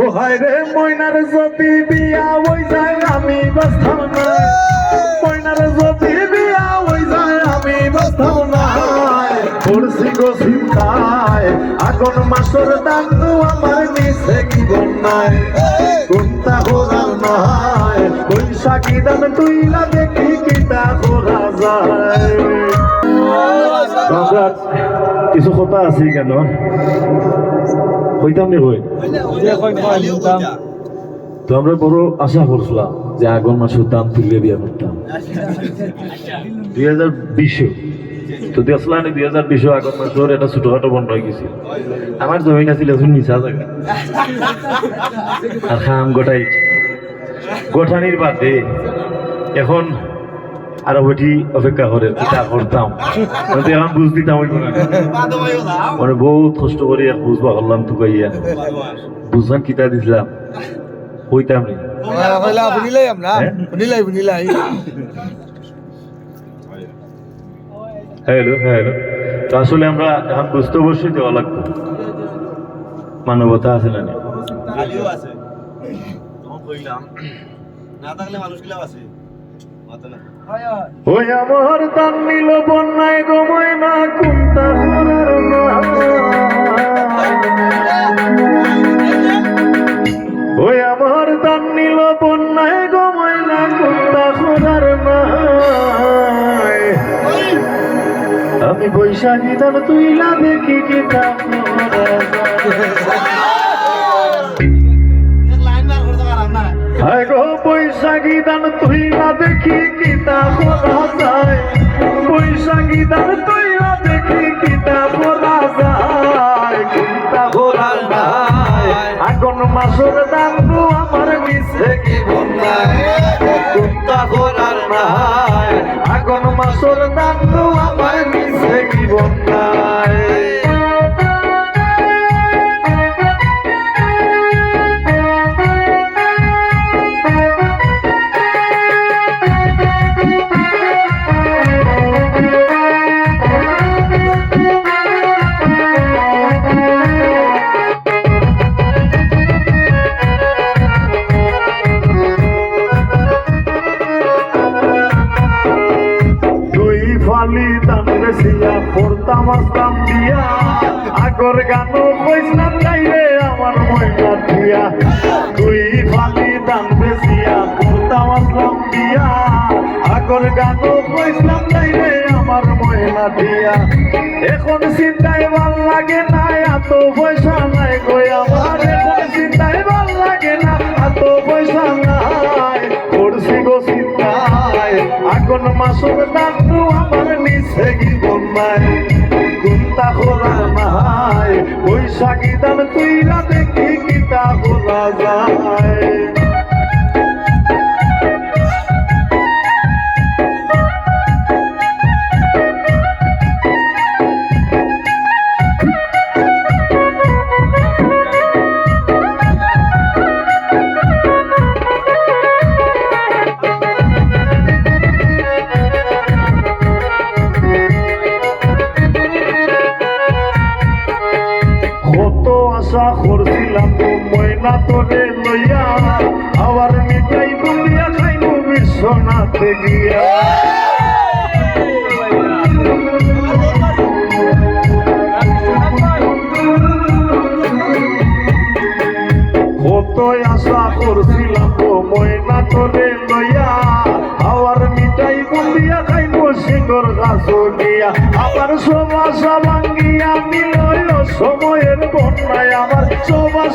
ও হায় রে ময়নার যদি বিয়া ওই যায় আমি বাঁচতাম না। ময়নার যদি বিয়া ওই যায় আমি বাঁচতাম না। পড়ছি গো চিন্তায় আগুন মাসর দান্দু আমার নিচে কি বন্যায় কোনটা ঘোরার নয় বৈশাখী দান তুই না দেখি কিটা ঘোরা যায়। কিছু কথা আছে কেন? হইতাম নি হই তো আমরা বড় আশা করছিলাম যে আগুন মাসের দাম তুলে বিয়ে করতাম। দুই হাজার বিশে। তো দেখলাম দুই হাজার বিশে আগুন মাসের এটা ছোটখাটো বন্ধ হয়ে গেছিল আমার জমিন আছিল এখন মিশা জায়গা। আর খাম গোটাই। গোঠানির বাদে এখন আরও বেটি অপেক্ষা করে কিতা করতাম এখন বুঝ দিতাম ওই মানে বহুত কষ্ট করে বুঝবা করলাম তো গাইয়া বুঝলাম কিতা দিছিলাম। হইতাম নি। আমরা। হ্যাঁ? Hello hello. তো আসলে আমরা এখন বুঝতে অবশ্যই দেওয়া লাগবে। মানবতা আছে না আছে। না থাকলে আছে। ওই আমার দান নিল বন্যায় গময় না কুন্তা করার ওই আমার দান নিল বন্যায় গময় না কুন্তা করার নাই আমি বৈশাখী দান তুইলা দেখি কি তা দান তুইলা দেখি কি তা যায় বৈশাখী দান তুইলা দেখি কি তা যায় চিন্তা করার নাই আগুন মাসের দান তো আমার মিছে কি বন্যায় চিন্তা করার নাই আগুন মাসের দান তো আমার মিছে কি বন্যায় পড়তাম আসতাম দিয়া আগর গানও কইসলাম যাইরে আমার ময়না দিয়া। দুই ফালি দাম বেসিয়া পড়তাম আসলাম দিয়া। আগর গানও কইসলাম যাইরে আমার ময়না দিয়া। এখন চিন্তায় ভালো লাগে না, এত মাসুর দাদু আমার নিচে কি বন্যায় কুন্তা খোলা নাই বৈশাখী দান তুইলা দেখি কিতা খোলা যায়। আশা করছিলাম তো ময়না তোরে লইয়া। আবার মিঠাই বুলিয়া খাইব বিশ্বনাথে গিয়া। কত আশা করছিলাম তো ময়না তোরে লইয়া।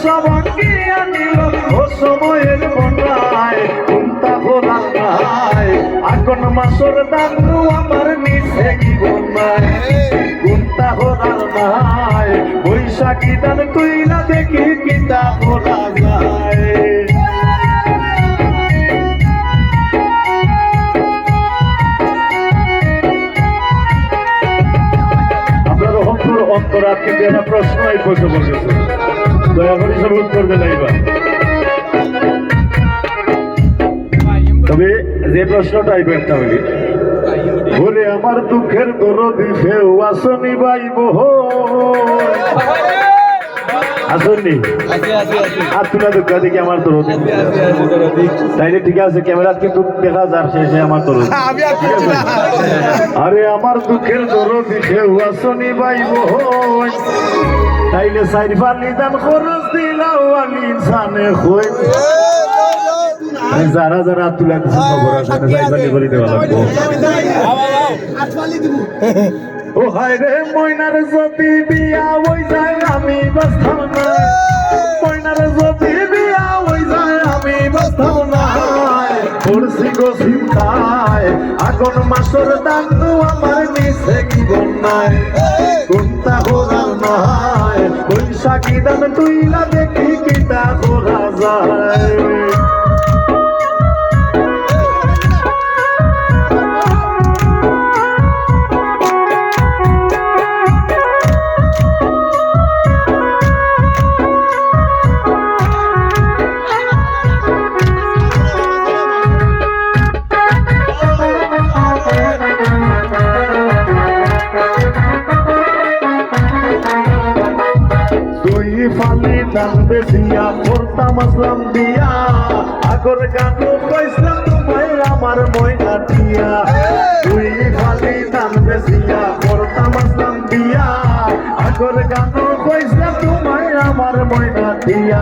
সবাসা ভাঙ্গিয়া নিল ও সময়ের বন্যায় খোলা নাই আগুন মাসর দাদু আমার নিচে কি বন্যায়? কোনটা খোলার নাই বৈশাখী দান তুই না দেখি কিতা খোলা যায় আপনার অন্তর অন্তরাত কিন্তু একটা প্রশ্নই বসে বসেছে। দয়া করে এইবার তবে যে প্রশ্নটা বলি বলে আমার দুঃখের দরদি ফেউ আসনি বাইব আছে আর তুলা দুঃখ দেখি আমার তোর তাইলে ঠিক আছে ক্যামেরা কিন্তু দেখা যাচ্ছে সে আমার তোর আমি আর কিছু না। আরে আমার দুঃখের দরদি কেউ আসনি বাইব তাইলে সাইড ফালি দান খরচ দিলাও আমি ইনসানে হই যারা যারা তুলা কিছু খবর আছে দেওয়া ও হায় রে, ময়নার যদি বিয়া যায়, আমি বাস্তাম না। ময়নার যদি বিয়া যায়, আমি না। গো আগুন মাসর দান্দু আমার নিচে কি নাই? কোনটা হোরার নাই বৈশাখী দান তুইলা দেখি কিতা হোরা যায়। ফালি দান বেশিয়া করতাম আসলাম দিয়া। আগর গান কইসলাম তোমায়, আমার ময়না দিয়া। দুই ফালি দান বেশিয়া করতাম আসলাম দিয়া। আগর গান কইসলাম তোমায়, আমার ময়না দিয়া।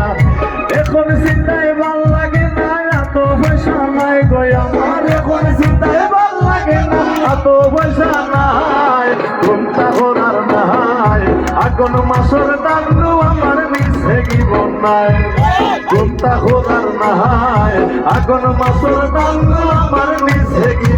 এখন চিন্তায় ভালো লাগে না, এত পয়সা নাই গো আমার। এখন চিন্তায় ভালো লাগে না, এত পয়সা নাই, ঘুমটা করার নাই। আগুন মাসর জীবন নাই। ঘুমটা করার নাই আগুন আমার কি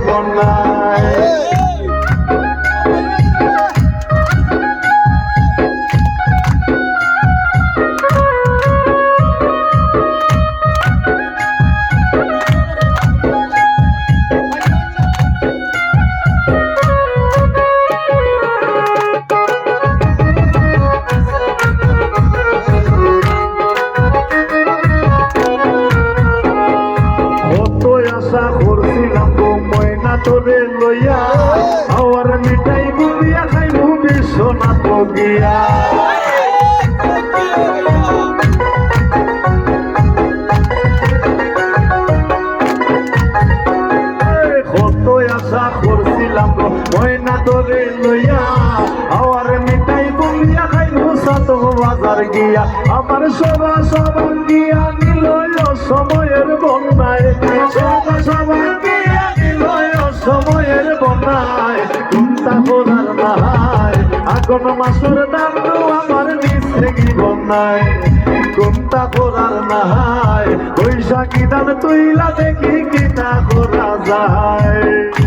তোরে লইয়া আমার মিঠাই গিয়া আশা করছিলাম ময়না তোরে লইয়া আমার মিঠাই বুবিয়া খাইবু সাত বাজার গিয়া। আমার সবা সবান গিয়া নিল সময়ের বন্যায় আগুন মাসুর দাম আমার নিচে কি বন্যায় কোনটা করার নাই বৈশাখী দান তুইলা দেখি কিনা করা যায়।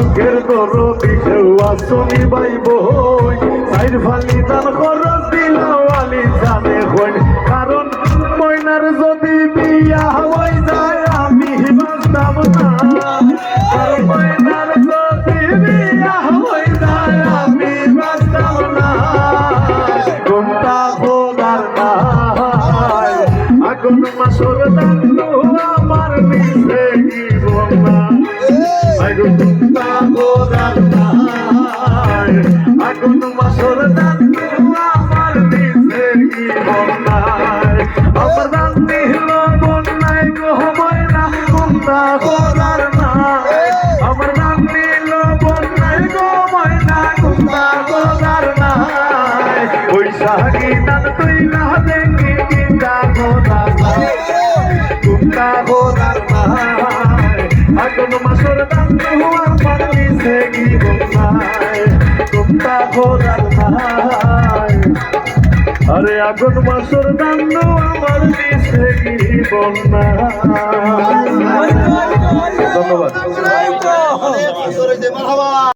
দুঃখের দর বিষয় আসনি ভাই বই তাই ফালি দান খরচ দিলাও আলি সামনে হই কারণ ময়নার যদি বিয়া হই যায়, আমি বাঁচতাম না। ময়নার যদি মাসর দান্নু আগুন মাসর দান আমার মিশে জীবন নাই কোনটা খোদার নাই আরে আগুন মাসর দান্ন আমার মিশে জীবন নাই